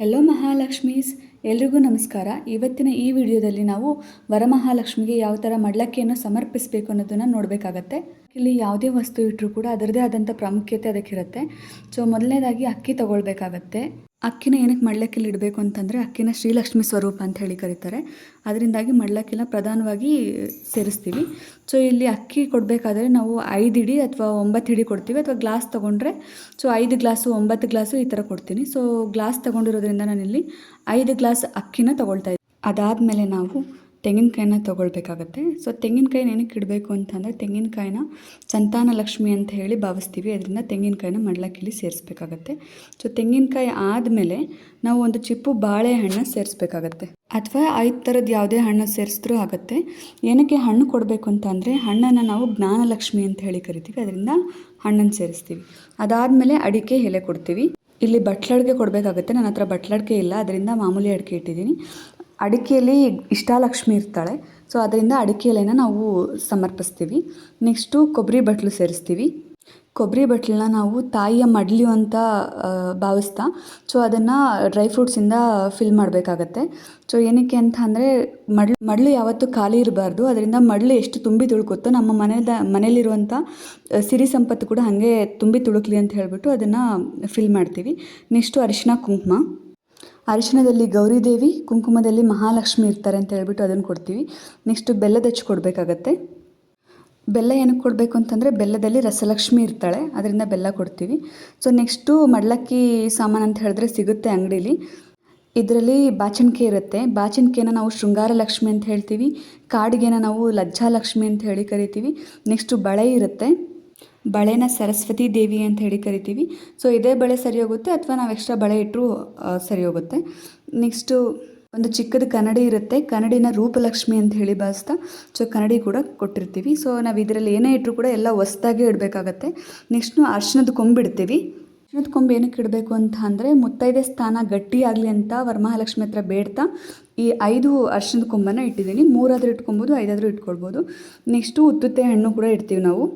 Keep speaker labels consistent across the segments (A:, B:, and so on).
A: Hello ಮಹಾಲಕ್ಷ್ಮೀಸ್ ಎಲ್ರಿಗೂ ನಮಸ್ಕಾರ. ಇವತ್ತಿನ ಈ ವಿಡಿಯೋದಲ್ಲಿ ನಾವು ವರಮಹಾಲಕ್ಷ್ಮಿಗೆ ಯಾವ ಥರ ಮಡ್ಲಕ್ಕಿಯನ್ನು ಸಮರ್ಪಿಸಬೇಕು ಅನ್ನೋದನ್ನು ನೋಡಬೇಕಾಗತ್ತೆ. ಇಲ್ಲಿ ಯಾವುದೇ ವಸ್ತು ಇಟ್ಟರೂ ಕೂಡ ಅದರದೇ ಆದಂಥ ಪ್ರಾಮುಖ್ಯತೆ ಅದಕ್ಕಿರುತ್ತೆ. ಸೊ ಮೊದಲನೇದಾಗಿ ಅಕ್ಕಿ ತಗೊಳ್ಬೇಕಾಗತ್ತೆ. ಅಕ್ಕಿನ ಏನಕ್ಕೆ ಮಡ್ಲಕ್ಕಿಲಿ ಇಡಬೇಕು ಅಂತಂದರೆ ಅಕ್ಕಿನ ಶ್ರೀಲಕ್ಷ್ಮಿ ಸ್ವರೂಪ ಅಂತ ಹೇಳಿ ಕರೀತಾರೆ. ಅದರಿಂದಾಗಿ ಮಡ್ಲಕ್ಕಿನ ಪ್ರಧಾನವಾಗಿ ಸೇರಿಸ್ತೀವಿ. ಸೊ ಇಲ್ಲಿ ಅಕ್ಕಿ ಕೊಡಬೇಕಾದ್ರೆ ನಾವು ಐದು ಇಡಿ ಅಥವಾ ಒಂಬತ್ತು ಹಿಡಿ ಕೊಡ್ತೀವಿ ಅಥವಾ ಗ್ಲಾಸ್ ತೊಗೊಂಡ್ರೆ ಸೊ ಐದು ಗ್ಲಾಸು, ಒಂಬತ್ತು ಗ್ಲಾಸು ಈ ಥರ ಕೊಡ್ತೀನಿ. ಸೊ ಗ್ಲಾಸ್ ತೊಗೊಂಡಿರೋದ್ರಿಂದ ನಾನಿಲ್ಲಿ ಐದು ಗ್ಲಾಸ್ ಅಕ್ಕಿನ ತೊಗೊಳ್ತಾ ಇದ್ದೀನಿ. ಅದಾದಮೇಲೆ ನಾವು ತೆಂಗಿನಕಾಯಿನ ತೊಗೊಳ್ಬೇಕಾಗತ್ತೆ. ಸೊ ತೆಂಗಿನಕಾಯಿನ ಏನಕ್ಕೆ ಇಡಬೇಕು ಅಂತಂದರೆ ತೆಂಗಿನಕಾಯಿನ ಸಂತಾನ ಲಕ್ಷ್ಮಿ ಅಂತ ಹೇಳಿ ಭಾವಿಸ್ತೀವಿ. ಅದರಿಂದ ತೆಂಗಿನಕಾಯಿನ ಮಡ್ಲಕ್ಕಿಲಿ ಸೇರಿಸ್ಬೇಕಾಗತ್ತೆ. ಸೊ ತೆಂಗಿನಕಾಯಿ ಆದಮೇಲೆ ನಾವು ಒಂದು ಚಿಪ್ಪು ಬಾಳೆಹಣ್ಣು ಸೇರಿಸ್ಬೇಕಾಗತ್ತೆ. ಅಥವಾ ಐದು ಥರದ ಯಾವುದೇ ಹಣ್ಣು ಸೇರಿಸಿದ್ರೂ ಆಗುತ್ತೆ. ಏನಕ್ಕೆ ಹಣ್ಣು ಕೊಡಬೇಕು ಅಂತ ಅಂದರೆ ಹಣ್ಣನ್ನು ನಾವು ಜ್ಞಾನಲಕ್ಷ್ಮಿ ಅಂತ ಹೇಳಿ ಕರಿತೀವಿ. ಅದರಿಂದ ಹಣ್ಣನ್ನು ಸೇರಿಸ್ತೀವಿ. ಅದಾದಮೇಲೆ ಅಡಿಕೆ ಎಲೆ ಕೊಡ್ತೀವಿ. ಇಲ್ಲಿ ಬಟ್ಲಡ್ಗೆ ಕೊಡಬೇಕಾಗುತ್ತೆ. ನನ್ನ ಹತ್ರ ಬಟ್ಲಡ್ಕೆ ಇಲ್ಲ. ಅದರಿಂದ ಮಾಮೂಲಿ ಅಡಿಕೆ ಇಟ್ಟಿದ್ದೀನಿ. ಅಡಿಕೆಯಲ್ಲಿ ಇಷ್ಟಾಲಕ್ಷ್ಮಿ ಇರ್ತಾಳೆ. ಸೊ ಅದರಿಂದ ಅಡಿಕೆ ಎಲೆನ ನಾವು ಸಮರ್ಪಿಸ್ತೀವಿ. ನೆಕ್ಸ್ಟು ಕೊಬ್ಬರಿ ಬಟ್ಲು ಸೇರಿಸ್ತೀವಿ. ಕೊಬ್ಬರಿ ಬಟ್ಲನ್ನ ನಾವು ತಾಯಿಯ ಮಡ್ಲು ಅಂತ ಭಾವಿಸ್ತಾ ಸೊ ಅದನ್ನು ಡ್ರೈ ಫ್ರೂಟ್ಸಿಂದ ಫಿಲ್ ಮಾಡಬೇಕಾಗತ್ತೆ. ಸೊ ಏನಕ್ಕೆ ಅಂತ ಅಂದರೆ, ಮಡ್ಲು ಮಡ್ಲು ಯಾವತ್ತೂ ಖಾಲಿ ಇರಬಾರ್ದು. ಅದರಿಂದ ಮಡ್ಲು ಎಷ್ಟು ತುಂಬಿ ತುಳುಕುತ್ತೋ, ನಮ್ಮ ಮನೆಯದ ಮನೇಲಿರುವಂಥ ಸಿರಿ ಸಂಪತ್ತು ಕೂಡ ಹಾಗೆ ತುಂಬಿ ತುಳುಕ್ಲಿ ಅಂತ ಹೇಳಿಬಿಟ್ಟು ಅದನ್ನು ಫಿಲ್ ಮಾಡ್ತೀವಿ. ನೆಕ್ಸ್ಟು ಅರಿಶಿನ ಕುಂಕುಮ. ಅರಿಶಿಣದಲ್ಲಿ ಗೌರಿದೇವಿ, ಕುಂಕುಮದಲ್ಲಿ ಮಹಾಲಕ್ಷ್ಮಿ ಇರ್ತಾರೆ ಅಂತ ಹೇಳ್ಬಿಟ್ಟು ಅದನ್ನು ಕೊಡ್ತೀವಿ. ನೆಕ್ಸ್ಟು ಬೆಲ್ಲದ ಹೆಚ್ಚು ಕೊಡಬೇಕಾಗತ್ತೆ. ಬೆಲ್ಲ ಏನಕ್ಕೆ ಕೊಡಬೇಕು ಅಂತಂದರೆ ಬೆಲ್ಲದಲ್ಲಿ ರಸಲಕ್ಷ್ಮಿ ಇರ್ತಾಳೆ, ಅದರಿಂದ ಬೆಲ್ಲ ಕೊಡ್ತೀವಿ. ಸೊ ನೆಕ್ಸ್ಟು ಮಡ್ಲಕ್ಕಿ ಸಾಮಾನು ಅಂತ ಹೇಳಿದ್ರೆ ಸಿಗುತ್ತೆ ಅಂಗಡೀಲಿ. ಇದರಲ್ಲಿ ಬಾಚಣಿಕೆ ಇರುತ್ತೆ. ಬಾಚಣಿಕೆನ ನಾವು ಶೃಂಗಾರ ಲಕ್ಷ್ಮಿ ಅಂತ ಹೇಳ್ತೀವಿ. ಕಾಡಿಗೆನ ನಾವು ಲಜ್ಜಾಲಕ್ಷ್ಮಿ ಅಂತ ಹೇಳಿ ಕರಿತೀವಿ. ನೆಕ್ಸ್ಟು ಬಳೆ ಇರುತ್ತೆ. ಬಳೆನ ಸರಸ್ವತಿ ದೇವಿ ಅಂತ ಹೇಳಿ ಕರಿತೀವಿ. ಸೊ ಇದೇ ಬಳೆ ಸರಿ ಹೋಗುತ್ತೆ ಅಥವಾ ನಾವು ಎಕ್ಸ್ಟ್ರಾ ಬಳೆ ಇಟ್ಟರೂ ಸರಿ ಹೋಗುತ್ತೆ. ನೆಕ್ಸ್ಟು ಒಂದು ಚಿಕ್ಕದ ಕನ್ನಡಿ ಇರುತ್ತೆ. ಕನ್ನಡಿನ ರೂಪಲಕ್ಷ್ಮಿ ಅಂತ ಹೇಳಿ ಭಾವಿಸ್ತಾ ಸೊ ಕನ್ನಡಿ ಕೂಡ ಕೊಟ್ಟಿರ್ತೀವಿ. ಸೊ ನಾವು ಇದರಲ್ಲಿ ಏನೇ ಇಟ್ಟರು ಕೂಡ ಎಲ್ಲ ಹೊಸ್ದಾಗೆ ಇಡಬೇಕಾಗತ್ತೆ. ನೆಕ್ಸ್ಟು ಅರ್ಶಿನದ ಕೊಂಬಿಡ್ತೀವಿ ಅರ್ಶಿನದ ಕೊಂಬು ಏನಕ್ಕೆ ಇಡಬೇಕು ಅಂತ ಅಂದರೆ, ಮುತ್ತೈದೆ ಸ್ಥಾನ ಗಟ್ಟಿಯಾಗಲಿ ಅಂತ ವರಮಹಾಲಕ್ಷ್ಮಿ ಹತ್ರ ಬೇಡ್ತಾ, ಈ ಐದು ಅರ್ಶಿನದ ಕೊಂಬನ್ನು ಇಟ್ಟಿದ್ದೀನಿ. ಮೂರಾದರೂ ಇಟ್ಕೊಬೋದು, ಐದಾದರೂ ಇಟ್ಕೊಳ್ಬೋದು. ನೆಕ್ಸ್ಟು ಉತ್ತುತ್ತೆ ಹಣ್ಣು ಕೂಡ ಇಡ್ತೀವಿ ನಾವು.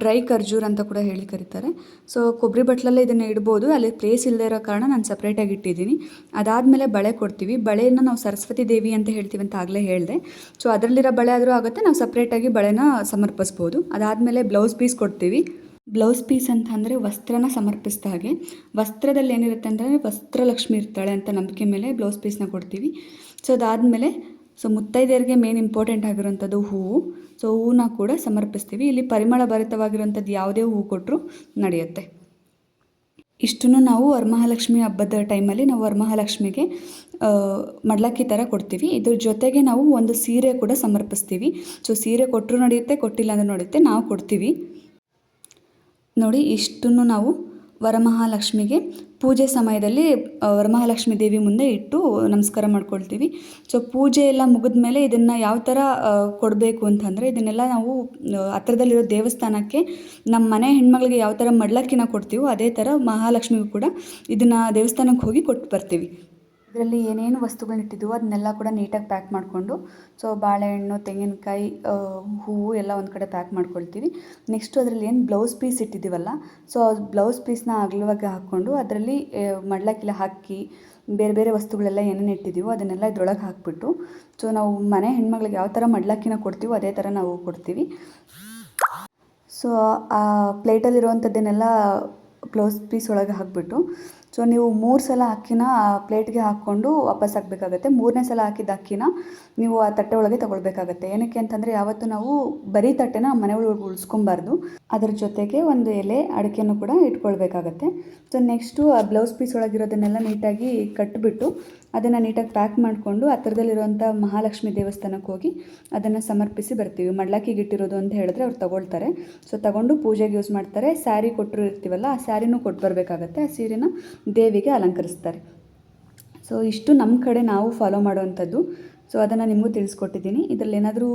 A: ಡ್ರೈ ಖರ್ಜೂರ್ ಅಂತ ಕೂಡ ಹೇಳಿ ಕರೀತಾರೆ. ಸೊ ಕೊಬ್ಬರಿ ಬಟ್ಲಲ್ಲೇ ಇದನ್ನು ಇಡ್ಬೋದು. ಅಲ್ಲಿ ಪ್ಲೇಸ್ ಇಲ್ಲದೆ ಇರೋ ಕಾರಣ ನಾನು ಸಪ್ರೇಟಾಗಿ ಇಟ್ಟಿದ್ದೀನಿ. ಅದಾದಮೇಲೆ ಬಳೆ ಕೊಡ್ತೀವಿ. ಬಳೆಯನ್ನು ನಾವು ಸರಸ್ವತಿ ದೇವಿ ಅಂತ ಹೇಳ್ತೀವಿ ಅಂತ ಆಗಲೇ ಹೇಳಿದೆ. ಸೊ ಅದರಲ್ಲಿರೋ ಬಳೆ ಆದರೂ ಆಗುತ್ತೆ. ನಾವು ಸಪ್ರೇಟಾಗಿ ಬಳೆನ ಸಮರ್ಪಿಸ್ಬೋದು. ಅದಾದಮೇಲೆ ಬ್ಲೌಸ್ ಪೀಸ್ ಕೊಡ್ತೀವಿ. ಬ್ಲೌಸ್ ಪೀಸ್ ಅಂತ ಅಂದರೆ ವಸ್ತ್ರನ ಸಮರ್ಪಿಸಿದ ಹಾಗೆ. ವಸ್ತ್ರದಲ್ಲಿ ಏನಿರುತ್ತೆ ಅಂದರೆ ವಸ್ತ್ರಲಕ್ಷ್ಮಿ ಇರ್ತಾಳೆ ಅಂತ ನಂಬಿಕೆ ಮೇಲೆ ಬ್ಲೌಸ್ ಪೀಸ್ನ ಕೊಡ್ತೀವಿ. ಸೊ ಅದಾದಮೇಲೆ ಸೊ ಮುತ್ತೈದೆಯರಿಗೆ ಮೇನ್ ಇಂಪಾರ್ಟೆಂಟ್ ಆಗಿರುವಂಥದ್ದು ಹೂವು ಸೊ ಹೂವನ್ನ ಕೂಡ ಸಮರ್ಪಿಸ್ತೀವಿ. ಇಲ್ಲಿ ಪರಿಮಳ ಭರಿತವಾಗಿರೋಂಥದ್ದು ಯಾವುದೇ ಹೂವು ಕೊಟ್ಟರು ನಡೆಯುತ್ತೆ. ಇಷ್ಟನ್ನು ನಾವು ವರಮಹಾಲಕ್ಷ್ಮಿ ಹಬ್ಬದ ಟೈಮಲ್ಲಿ ನಾವು ವರಮಹಾಲಕ್ಷ್ಮಿಗೆ ಮಡ್ಲಕ್ಕಿ ಥರ ಕೊಡ್ತೀವಿ. ಇದ್ರ ಜೊತೆಗೆ ನಾವು ಒಂದು ಸೀರೆ ಕೂಡ ಸಮರ್ಪಿಸ್ತೀವಿ. ಸೊ ಸೀರೆ ಕೊಟ್ಟರು ನಡೆಯುತ್ತೆ, ಕೊಟ್ಟಿಲ್ಲ ಅಂದ್ರೆ ನಡೆಯುತ್ತೆ, ನಾವು ಕೊಡ್ತೀವಿ. ನೋಡಿ, ಇಷ್ಟನ್ನು ನಾವು ವರಮಹಾಲಕ್ಷ್ಮಿಗೆ ಪೂಜೆ ಸಮಯದಲ್ಲಿ ವರಮಹಾಲಕ್ಷ್ಮಿ ದೇವಿ ಮುಂದೆ ಇಟ್ಟು ನಮಸ್ಕಾರ ಮಾಡ್ಕೊಳ್ತೀವಿ. ಸೊ ಪೂಜೆ ಎಲ್ಲ ಮುಗಿದ ಮೇಲೆ ಇದನ್ನು ಯಾವ ಥರ ಕೊಡಬೇಕು ಅಂತಂದರೆ, ಇದನ್ನೆಲ್ಲ ನಾವು ಹತ್ರದಲ್ಲಿರೋ ದೇವಸ್ಥಾನಕ್ಕೆ ನಮ್ಮ ಮನೆ ಹೆಣ್ಮಗಳಿಗೆ ಯಾವ ಥರ ಮಡ್ಲಕ್ಕಿನ ಕೊಡ್ತೀವೋ ಅದೇ ಥರ ಮಹಾಲಕ್ಷ್ಮಿಗೂ ಕೂಡ ಇದನ್ನು ದೇವಸ್ಥಾನಕ್ಕೆ ಹೋಗಿ ಕೊಟ್ಟು ಬರ್ತೀವಿ. ಇದರಲ್ಲಿ ಏನೇನು ವಸ್ತುಗಳನ್ನ ಇಟ್ಟಿದ್ದೀವೋ ಅದನ್ನೆಲ್ಲ ಕೂಡ ನೀಟಾಗಿ ಪ್ಯಾಕ್ ಮಾಡಿಕೊಂಡು, ಸೊ ಬಾಳೆಹಣ್ಣು, ತೆಂಗಿನಕಾಯಿ ಹೂವು ಎಲ್ಲ ಒಂದು ಕಡೆ ಪ್ಯಾಕ್ ಮಾಡ್ಕೊಳ್ತೀವಿ. ನೆಕ್ಸ್ಟು ಅದರಲ್ಲಿ ಏನು ಬ್ಲೌಸ್ ಪೀಸ್ ಇಟ್ಟಿದ್ದೀವಲ್ಲ, ಸೊ ಬ್ಲೌಸ್ ಪೀಸ್ನ ಅಗಲವಾಗಿ ಹಾಕ್ಕೊಂಡು ಅದರಲ್ಲಿ ಮಡ್ಲಕ್ಕಿಲ್ಲ ಹಾಕಿ, ಬೇರೆ ಬೇರೆ ವಸ್ತುಗಳೆಲ್ಲ ಏನೇನು ಇಟ್ಟಿದ್ದೀವೋ ಅದನ್ನೆಲ್ಲ ಇದ್ರೊಳಗೆ ಹಾಕ್ಬಿಟ್ಟು, ಸೊ ನಾವು ಮನೆ ಹೆಣ್ಮಗಳಿಗೆ ಯಾವ ಥರ ಮಡ್ಲಕ್ಕಿನ ಕೊಡ್ತೀವೋ ಅದೇ ಥರ ನಾವು ಕೊಡ್ತೀವಿ. ಸೊ ಆ ಪ್ಲೇಟಲ್ಲಿರುವಂಥದ್ದನ್ನೆಲ್ಲ ಬ್ಲೌಸ್ ಪೀಸ್ ಒಳಗೆ ಹಾಕಿಬಿಟ್ಟು ಸೊ ನೀವು ಮೂರು ಸಲ ಅಕ್ಕಿನ ಪ್ಲೇಟ್ಗೆ ಹಾಕ್ಕೊಂಡು ವಾಪಸ್ ಹಾಕಬೇಕಾಗತ್ತೆ. ಮೂರನೇ ಸಲ ಹಾಕಿದ ಅಕ್ಕಿನ ನೀವು ಆ ತಟ್ಟೆ ಒಳಗೆ ತೊಗೊಳ್ಬೇಕಾಗತ್ತೆ. ಏನಕ್ಕೆ ಅಂತಂದರೆ ಯಾವತ್ತು ನಾವು ಬರೀ ತಟ್ಟೆನ ಮನೆ ಒಳಗೆ ಉಳಿಸ್ಕೊಬಾರ್ದು. ಅದ್ರ ಜೊತೆಗೆ ಒಂದು ಎಲೆ, ಅಡಿಕೆನೂ ಕೂಡ ಇಟ್ಕೊಳ್ಬೇಕಾಗತ್ತೆ. ಸೊ ನೆಕ್ಸ್ಟು ಆ ಬ್ಲೌಸ್ ಪೀಸ್ ಒಳಗಿರೋದನ್ನೆಲ್ಲ ನೀಟಾಗಿ ಕಟ್ಟಿಬಿಟ್ಟು ಅದನ್ನು ನೀಟಾಗಿ ಪ್ಯಾಕ್ ಮಾಡಿಕೊಂಡು ಹತ್ತಿರದಲ್ಲಿರುವಂಥ ಮಹಾಲಕ್ಷ್ಮಿ ದೇವಸ್ಥಾನಕ್ಕೆ ಹೋಗಿ ಅದನ್ನು ಸಮರ್ಪಿಸಿ ಬರ್ತೀವಿ. ಮಡ್ಲಾಕಿಗೆ ಇಟ್ಟಿರೋದು ಅಂತ ಹೇಳಿದ್ರೆ ಅವ್ರು ತಗೊಳ್ತಾರೆ. ಸೊ ತಗೊಂಡು ಪೂಜೆಗೆ ಯೂಸ್ ಮಾಡ್ತಾರೆ. ಸ್ಯಾರಿ ಕೊಟ್ಟರು ಇರ್ತೀವಲ್ಲ ಆ ಸ್ಯಾರಿನೂ ಕೊಟ್ಟು ಬರಬೇಕಾಗತ್ತೆ ಆ ಸೀರೆನ ದೇವಿಗೆ ಅಲಂಕರಿಸ್ತಾರೆ. ಸೊ ಇಷ್ಟು ನಮ್ಮ ಕಡೆ ನಾವು ಫಾಲೋ ಮಾಡುವಂಥದ್ದು. ಸೊ ಅದನ್ನು ನಿಮಗೂ ತಿಳಿಸ್ಕೊಟ್ಟಿದ್ದೀನಿ. ಇದರಲ್ಲಿ ಏನಾದರೂ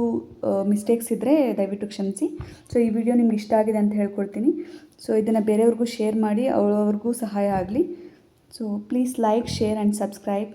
A: ಮಿಸ್ಟೇಕ್ಸ್ ಇದ್ದರೆ ದಯವಿಟ್ಟು ಕ್ಷಮಿಸಿ. ಸೊ ಈ ವಿಡಿಯೋ ನಿಮ್ಗೆ ಇಷ್ಟ ಆಗಿದೆ ಅಂತ ಹೇಳ್ಕೊಡ್ತೀನಿ. ಸೊ ಇದನ್ನು ಬೇರೆಯವ್ರಿಗೂ ಶೇರ್ ಮಾಡಿ, ಅವ್ರವ್ರಿಗೂ ಸಹಾಯ ಆಗಲಿ. So please like share and subscribe